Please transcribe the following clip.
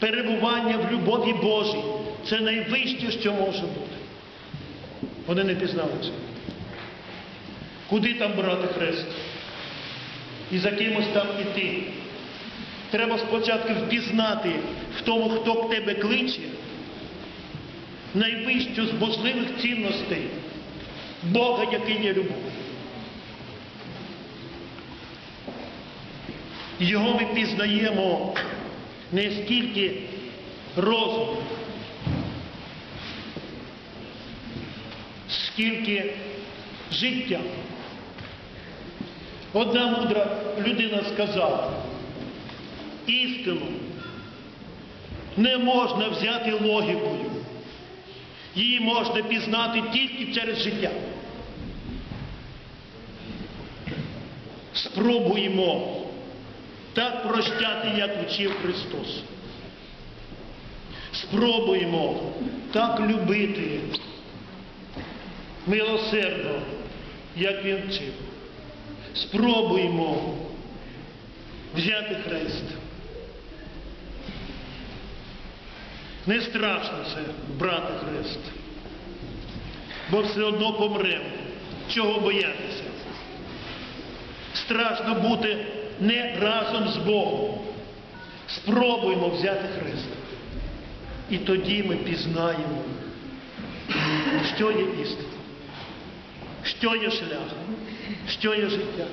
перебування в любові Божій. Це найвище, що може бути. Вони не пізнали це. Куди там брати хрест? І за кимось там іти. Треба спочатку впізнати в тому, хто к тебе кличе, найвищу з можливих цінностей Бога, який є любов. Його ми пізнаємо не скільки розумом, скільки життя. Одна мудра людина сказала, істину не можна взяти логікою. Її можна пізнати тільки через життя. Спробуємо так прощати, як вчив Христос. Спробуємо так любити милосердно, як Він вчив. Спробуємо взяти хрест. Не страшно це брати хрест, бо все одно помремо. Чого боятися? Страшно бути не разом з Богом. Спробуємо взяти Христа. І тоді ми пізнаємо, що є істина, що є шлях, що є життя.